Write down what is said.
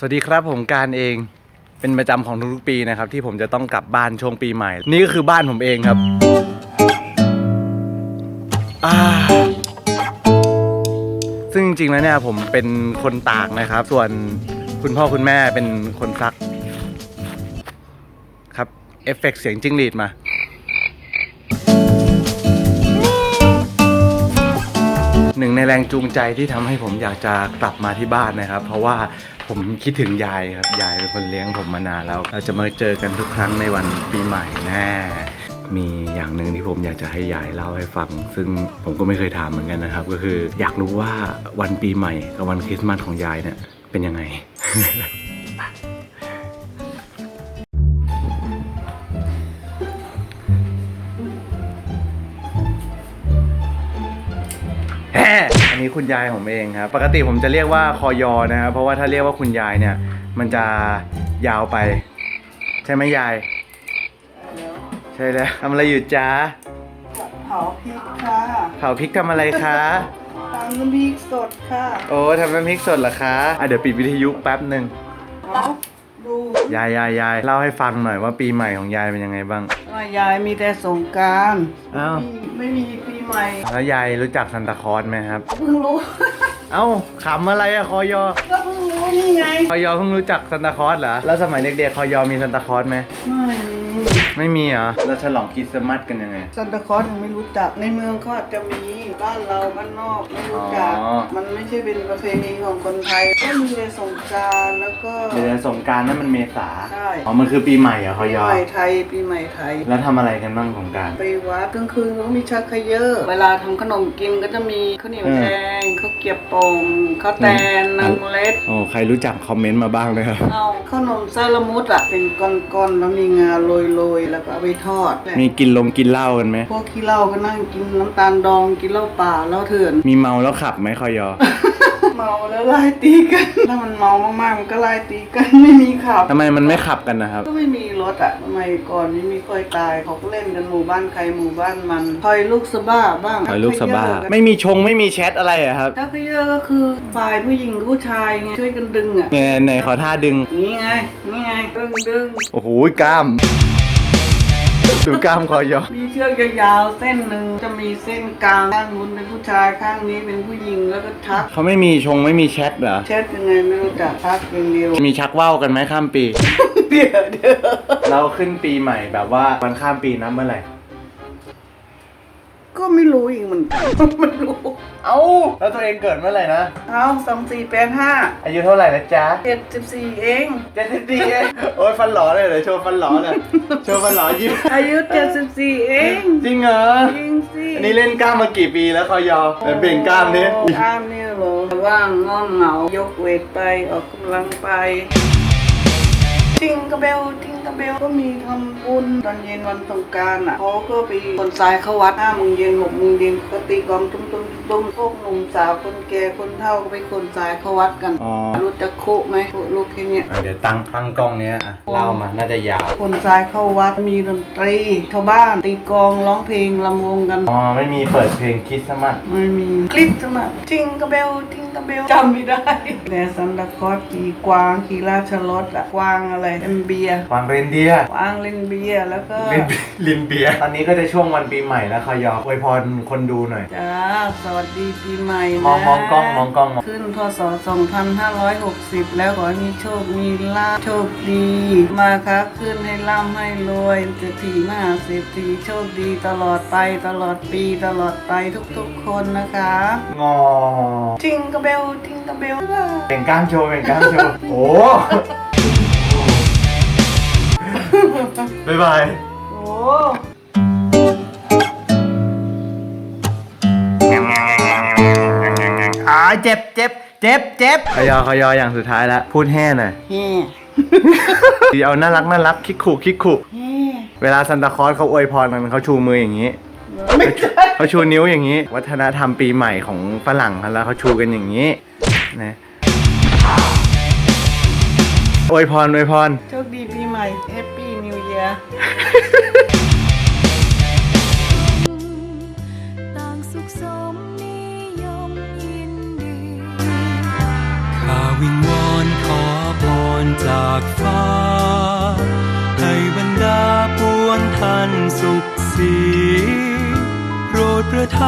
สวัสดีครับผมการเองเป็นประจำของทุกๆปีนะครับ ที่ผมจะต้องกลับบ้านช่วงปีใหม่ นี่ก็คือบ้านผมเองครับซึ่งจริงๆแล้วเนี่ยผมเป็นคนตากนะครับ ส่วนคุณพ่อคุณแม่เป็นคนซัก ครับเอฟเฟกต์เสียงจิ้งหรีดมา หนึ่งในแรงจูงใจที่ทำให้ผมอยากจะกลับมาที่บ้านนะครับ เพราะว่าผมคิดถึงยายครับ ยายเป็นคนเลี้ยงผมมานานแล้ว เราจะมาเจอกันทุกครั้งในวันปีใหม่แน่มีอย่างหนึ่งที่ผมอยากจะให้ยายเล่าให้ฟัง ซึ่งผมก็ไม่เคยถามเหมือนกันนะครับ ก็คืออยากรู้ว่าวันปีใหม่กับวันคริสต์มาสของยายเนี่ยเป็นยังไง อันนี้คุณยายผมเองครับ ปกติผมจะเรียกว่าคอยอนะครับ เพราะว่าถ้าเรียกว่าคุณยายเนี่ย มันจะยาวไป ใช่ไหมยาย ใช่แล้วทำอะไรอยู่จ๊ะเผาพริกค่ะเผาพริกทำอะไรคะตำน้ำพริกสดค่ะ โอ้ทำน้ำพริกสดเหรอคะอะเดี๋ยวปิดวิทยุแป๊บหนึ่งเอาดูยายยายยายเล่าให้ฟังหน่อยว่าปีใหม่ของยายเป็นยังไงบ้าง ว่ายายมีแต่สงกรารอ้าว ไม่มีปี ใหม่แล้วยายรู้จักซันตาคลอสไหมครับ เพิ่งรู้ เอ้าขำอะไรอะคอยอ ก็เพิ่งรู้นี่ไง คอยอเพิ่งรู้จักซันตาคลอสเหรอ แล้วสมัยเด็กๆคอยอมีซันตาคลอสไหมไม่มี ไม่มีเหรอแล้วฉลองคริสต์มาสกันยังไง ซันตาคลอสยังไม่รู้จัก ในเมืองก็จะมีบ้านเราบ้านนอกไม่รู้จัก อ๋อ มันไม่ใช่เป็นประเพณีของคนไทย ก็มีแต่สงกรารแล้วก็ เดือนสงกรารนั่นมันเมษาใช่ อ๋อ มันคือปีใหม่เหรอคปีอยอใหม่ไทยปีใหม่ไทย แล้วทำอะไรกันบ้างสงกราร ไปวัดกลางคืนก็มีชักเขยอะเวลาทำขนมกินก็จะมีข้าวเหนียวอืมแดงข้าวเกรียบโป่งข้าวแตนอืม นางเล็ด โอ้ใครรู้จักคอมเมนต์มาบ้างเลยครับ เอาขนมไส้ละมุดอะเป็นก้อนๆแล้วมีงาโรยๆแล้วก็เอาไปทอดมีกินลงกินเหล้ากันไหมพวกขี้เหล้าก็นั่งกินน้ำตาลดองกินเหล้าเปล่าเหล้าเถื่อน มีเมาแล้วขับไหมคอยอ เมาแล้วไล่ตีกัน ถ้ามันเมามากๆมันก็ไล่ตีกันไม่มีขับ ทำไมมันไม่ขับกันนะครับ ก็ไม่มีรถอะทำไมก่อนนี้มีค่อยตายเขาก็เล่นกันหมู่บ้านใครหมู่บ้านมันถอยลูกสะบ้าบ้างถอยลูกสะบ้าชัเขย่อกันไม่มีชงไม่มีแชทอะไรอะครับชักเขยอะก็คือฝ่ายผู้หญิงกับผู้ชายไงช่วยกันดึงอะไหนไหนขอท่าดึง นี่ไงนี่ไงดึงดึงโอ้โหกล้าม ดูกล้ามคอยอมีเชือกยาวๆเส้นหนึ่งจะมีเส้นกลางข้างนู้นเป็นผู้ชายข้างนี้เป็นผู้หญิงแล้วก็ทักเขาไม่มีชงไม่มีแชทเหรอเช็ดยังไงไม่รู้จักทักอย่างเดียวมีชักว่าวกันไหมข้ามปี เดี๋ยวเดี๋ยวเราขึ้นปีใหม่แบบว่าวันข้ามปีนับเมื่อไหร่ก็ไม่รู้อีกเหมือนกันไม่รู้เอ้า แล้วตัวเองเกิดเมื่อไหร่นะ เอาสองสี่แปดห้าอายุเท่าไหร่นะจ๊ะเจ็ดสิบสี่เอง เจ็ดสิบสี่เองโอ้ยฟันหล่อเลยเดี๋ยวโชว์ฟันหล่อเลยโชว์ฟันหล่อยิ้มอายุเจ็ดสิบสี่เองจริงเหรอจริงสิอันนี้เล่นกล้ามมากี่ปีแล้วคอยอแต่เบ่งกล้ามนี้โอ้กล้ามเนี่ยเหรอว่างงอนเหงายกเวทไปออกกำลังไปทิงกระเบลทิง กระเบลก็มีทำบุญตอนเย็นวันสงกรารอะเขาก็ไปคนทรายเข้าวัดห้าโมงเย็นหกโมงเย็นก็ตีกลองตุ้มตุ้มตุ้มพวกหนุ่มสาวคนแก่คนเฒ่าก็ไปคนทรายเข้าวัดกันอ๋อ รู้จักโคุไหมโคุลูกแค่เนี้ยอะเดี๋ยวตั้งตั้งกล้องเนี้ยอะเล่ามา น่าจะยาว คนทรายเข้าวัดมีดนตรีชาวบ้านตีกลองร้องเพลงลำวงกัน อ๋อ ไม่มีเปิดเพลงคริสต์มาสไม่มีคลิปสมัครทิงกระเบลทิงกระเบลจำไม่ได้แต่ซันตาคลอสขี่กวางขี่ราชรถอะกวางอะไรเอ็มเบียร์วางเรนเดียร์กวางเล่นเบียร์แล้วก็ลินลินเบียร์ตอนนี้ก็จะช่วงวันปีใหม่แล้วคอยออวยพรคนดูหน่อย จ้า สวัสดีปีใหม่นะมองมองกล้องมองกล้องมองขึ้นพศ 2560 แล้วขอให้มีโชค มีลาภโชคดี มาค้าขึ้นให้ร่ำให้รวยเศรษฐีมหาเศรษฐีโชคดีตลอดไปตลอดปีตลอดไปทุกๆคนนะคะ งอทิงกระเบลทิงกระเบลเบ่งกล้ามโชว์เบ่งกล้ามโชว์ โอ้ บ๊ายบาย โอ้อ่าเจ็บเจ็บเจ็บเจ็บขยอขยออย่างสุดท้ายแล้วพูดแห่หน่อยเฮ่ดีเอาน่ารักน่ารักคิกคุคิกคุเฮ่เวลาซันตาคลอสเขาอวยพรกันเขาชูมืออย่างนี้ไม่ใช่เขาชูนิ้วอย่างนี้ วัฒนธรรมปีใหม่ของฝรั่งเขาแล้วเขาชูกันอย่างนี้นะอวยพรอวยพร โชคดีปีใหม่ Happy New Year ต่างสุขสมนิยมยินดี ข้าวิงวอนขอพากฟ้า ให้บรรดาปวงท่านสุขสี โปรดประทาน